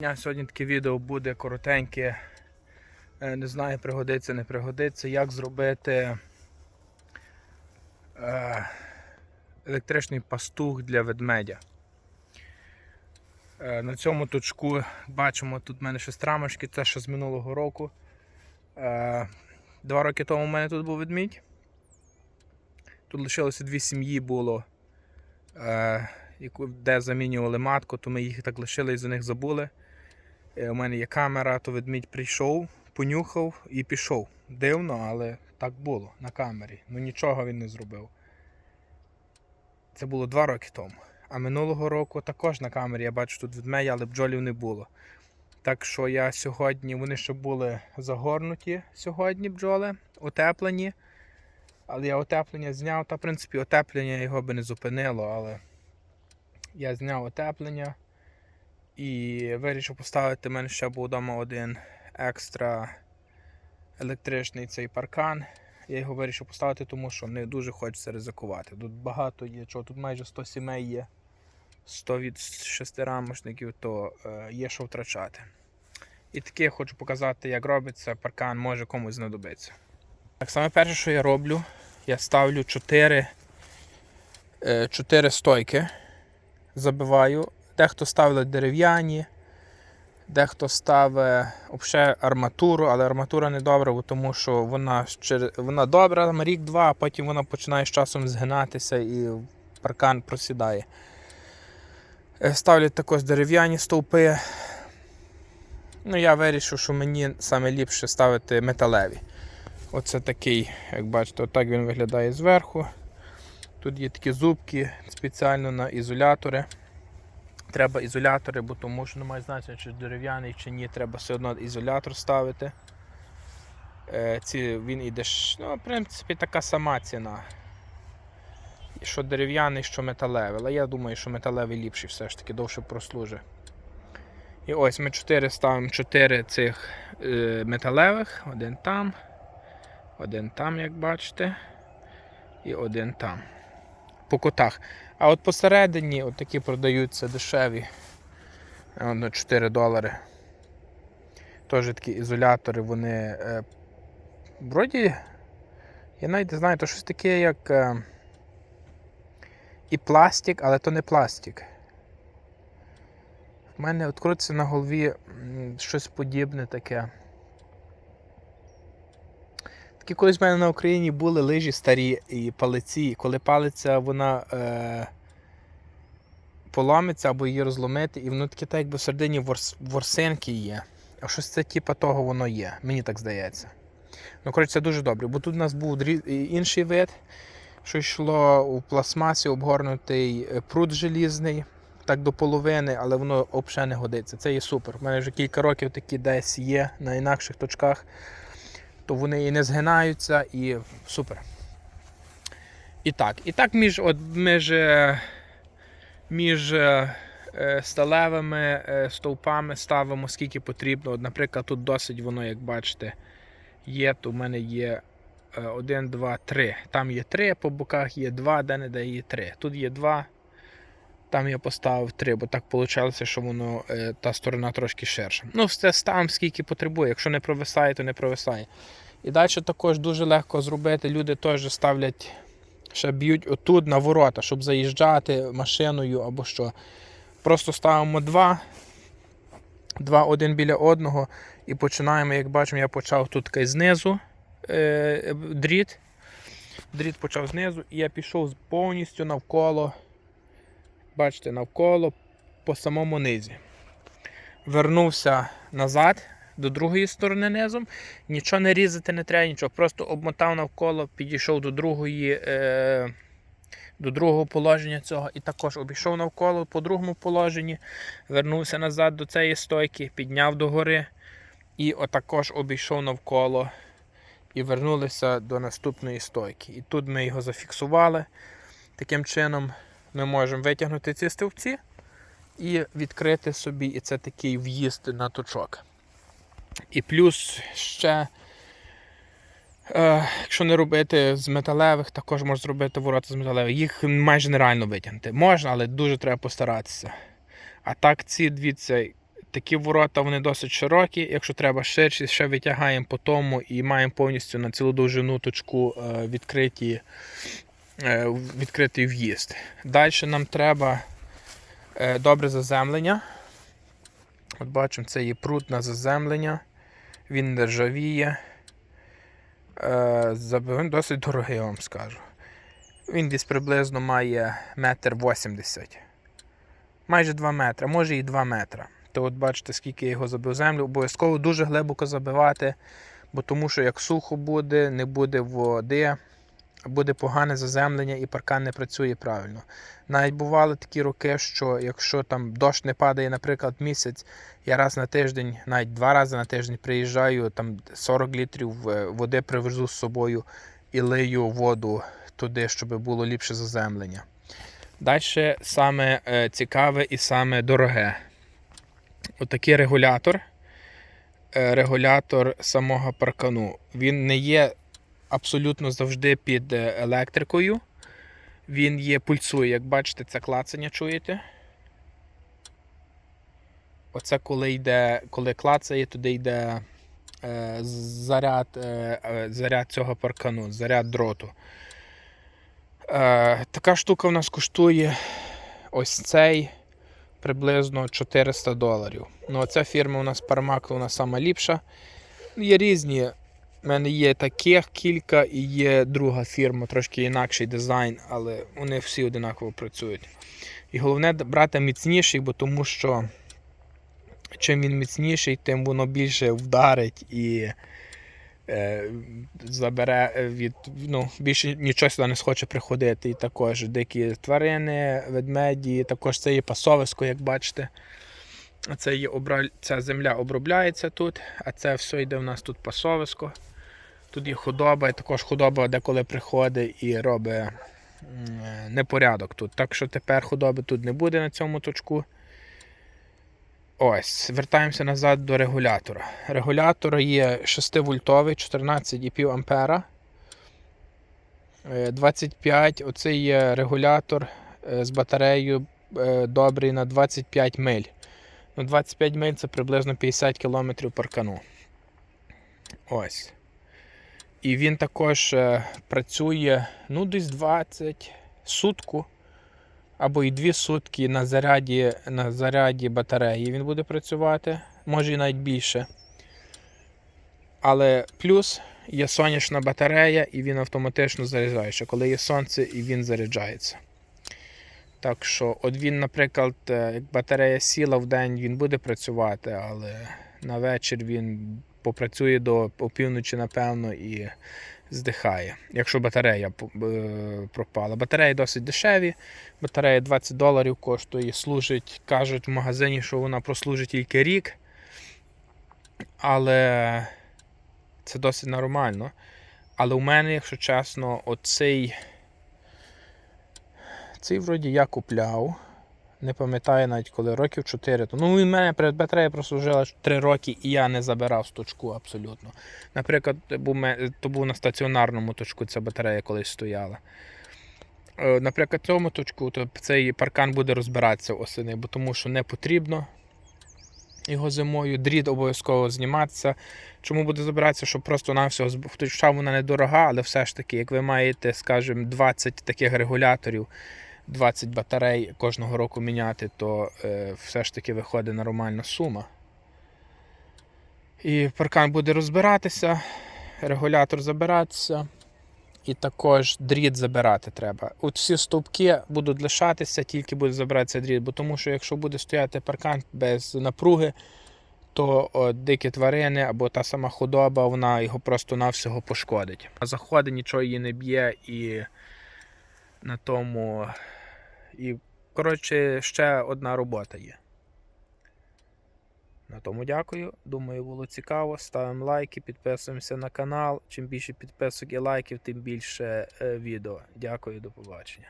Дня Сьогодні таке відео буде коротеньке. Е, Не знаю, пригодиться, не пригодиться, як зробити е, електричний пастух для ведмедя. Е, На цьому точку бачимо, тут в мене ще страмочки, це ще з минулого року. Два роки тому в мене тут був ведмідь. Тут лишилося дві сім'ї було, де замінювали матку, то ми їх так лишили і за них забули. Е, У мене є камера, то ведмідь прийшов, понюхав і пішов. Дивно, але так було на камері. Ну нічого він не зробив. Це було два роки тому. А минулого року також на камері я бачу тут ведмедя, але бджолів не було. Так що я сьогодні, вони ще були загорнуті сьогодні бджоли, утеплені. Але я утеплення зняв, та в принципі утеплення його би не зупинило, але я зняв утеплення. І вирішив поставити мене ще був вдома один екстра електричний цей паркан. Я його вирішив поставити, тому що не дуже хочеться ризикувати. Тут багато є, чого тут майже 100 сімей є, 100 від шестирамошників, то е, є що втрачати. І таке я хочу показати, як робиться паркан, може комусь знадобиться. Так, саме перше, що я роблю, я ставлю 4, 4 стойки, забиваю Дехто ставить дерев'яні, дехто ставить взагалі арматуру, але арматура не добра, тому що вона, вона добра рік-два, а потім вона починає з часом згинатися і паркан просідає. Е, Ставлять також дерев'яні стовпи. Ну, я вирішив, що мені саме ліпше ставити металеві. Оце такий, як бачите, отак він виглядає зверху. Тут є такі зубки спеціально на ізолятори. Треба ізолятори, бо тому що немає значення, чи дерев'яний, чи ні, треба все одно ізолятор ставити. Е, ці, він іде, ну, в принципі, така сама ціна. Що дерев'яний, що металевий. Але я думаю, що металевий ліпший все ж таки довше прослужить. І ось ми 4 ставимо 4 цих е, металевих, один там, один там, як бачите, і один там. По кутах. А от посередині от такі продаються дешеві. Е, На 4 долари. Теж такі ізолятори, вони. Е, вроді, я навіть не знаю, то щось таке, як е, і пластик, але то не пластик. В мене от крутиться на голові щось подібне таке. Такі колись в мене на Україні були лижі старі і палиці. І Коли палиця вона е, поламиться або її розломити, і воно таке так, якби всередині ворс, ворсинки є. А щось це типа того воно є, мені так здається. Ну, коротше, це дуже добре, бо тут у нас був інший вид, що йшло у пластмасі обгорнутий е, прут желізний, так до половини, але воно взагалі не годиться. Це є супер. У мене вже кілька років такі десь є на інакших точках то вони і не згинаються, і супер. І так, і так між, от, між, е, між е, е, сталевими стовпами ставимо скільки потрібно. От, наприклад, тут досить воно, як бачите, є, то в мене є 1, 2, 3. Там є 3, по боках є 2, де не де є 3. Тут є 2. Там я поставив 3, бо так вийшло, що воно е, та сторона трошки ширша. Ну, все ставимо скільки потребує. Якщо не провисає, то не провисає. І далі також дуже легко зробити. Люди теж ставлять, ще б'ють отут на ворота, щоб заїжджати машиною або що. Просто ставимо два, два один біля одного і починаємо, як бачимо, я почав тут знизу е, дріт. Дріт почав знизу, і я пішов повністю навколо. Бачите, навколо по самому низі. Вернувся назад до другої сторони низом. Нічого не різати не треба, нічого. Просто обмотав навколо, підійшов до другої, е, до другого положення цього і також обійшов навколо по другому положенні, вернувся назад до цієї стойки, підняв догори і отакож обійшов навколо і вернулися до наступної стойки. І тут ми його зафіксували. Таким чином ми можемо витягнути ці стовпці і відкрити собі, і це такий в'їзд на точок. І плюс ще, е, якщо не робити з металевих, також можна зробити ворота з металевих. Їх майже нереально витягнути. Можна, але дуже треба постаратися. А так ці це, такі ворота вони досить широкі. Якщо треба ширші, ще витягаємо по тому і маємо повністю на цілу довжину точку е, відкриті, відкритий в'їзд. Далі нам треба е, добре заземлення. От бачимо, це є прут на заземлення. Він не ржавіє. Е, Він досить дорогий, я вам скажу. Він десь приблизно має метр 80. Майже 2 метри, може і 2 метри. То от бачите, скільки я його забив землю. Обов'язково дуже глибоко забивати, бо тому що як сухо буде, не буде води, буде погане заземлення і паркан не працює правильно. Навіть бували такі роки, що якщо там дощ не падає, наприклад, місяць, я раз на тиждень, навіть два рази на тиждень приїжджаю, там 40 літрів е, води привезу з собою і лию воду туди, щоб було ліпше заземлення. Далі саме е, цікаве і саме дороге. Отакий регулятор. Е, Регулятор самого паркану. Він не є абсолютно завжди під е, електрикою. Він є пульсує, як бачите, це клацання чуєте. Оце коли йде, коли клацає, туди йде е, заряд, е, е, заряд цього паркану, заряд дроту. Е, така штука в нас коштує ось цей приблизно 400 доларів. Ну, ця фірма у нас Parmac, вона сама ліпша. Ну, Є різні. У мене є таких кілька і є друга фірма, трошки інакший дизайн, але вони всі одинаково працюють. І головне брати міцніший, бо тому що чим він міцніший, тим воно більше вдарить і е, забере від. Ну, більше нічого сюди не схоче приходити. І також дикі тварини, ведмеді, також це є пасовисько, як бачите. Це є обра... Ця земля обробляється тут, а це все йде в нас тут пасовисько. Тут є худоба, і також худоба деколи приходить і робить е, непорядок тут. Так що тепер худоби тут не буде на цьому точку. Ось, вертаємося назад до регулятора. Регулятор є 6 вольтовий, 14,5 ампера. Е, 25, оцей є регулятор е, з батареєю е, добрий на 25 миль. Ну, 25 миль це приблизно 50 км паркану. Ось. І він також е, працює ну, десь 20 сутку або і 2 сутки на заряді, на заряді батареї він буде працювати, може і навіть більше. Але плюс є сонячна батарея, і він автоматично заряджається. Коли є сонце, і він заряджається. Так що, от він, наприклад, е, як батарея сіла в день, він буде працювати, але на вечір він попрацює до опівночі, напевно, і здихає, якщо батарея е, пропала. Батареї досить дешеві, батарея 20 доларів коштує, служить, кажуть в магазині, що вона прослужить тільки рік. Але це досить нормально. Але у мене, якщо чесно, оцей. Цей вроді я купляв. Не пам'ятаю навіть коли років 4. то- Ну, він мене перед батарея прослужила 3 роки і я не забирав з точку абсолютно. Наприклад, то був на стаціонарному точку ця батарея колись стояла. Е, Наприклад, цьому точку то цей паркан буде розбиратися осени, бо тому що не потрібно його зимою. Дріт обов'язково зніматися. Чому буде забиратися? Щоб просто навсього хоча вона недорога, але все ж таки, як ви маєте, скажімо, 20 таких регуляторів, 20 батарей кожного року міняти, то е, все ж таки виходить нормальна сума. І паркан буде розбиратися, регулятор забиратися. І також дріт забирати треба. От всі стовпки будуть лишатися, тільки буде забиратися дріт, бо тому що якщо буде стояти паркан без напруги, то о, дикі тварини або та сама худоба, вона його просто навсього пошкодить. А заходить, нічого її не б'є і на тому. І, коротше, ще одна робота є. На тому дякую. Думаю, було цікаво. Ставимо лайки, підписуємося на канал. Чим більше підписок і лайків, тим більше е, відео. Дякую, до побачення.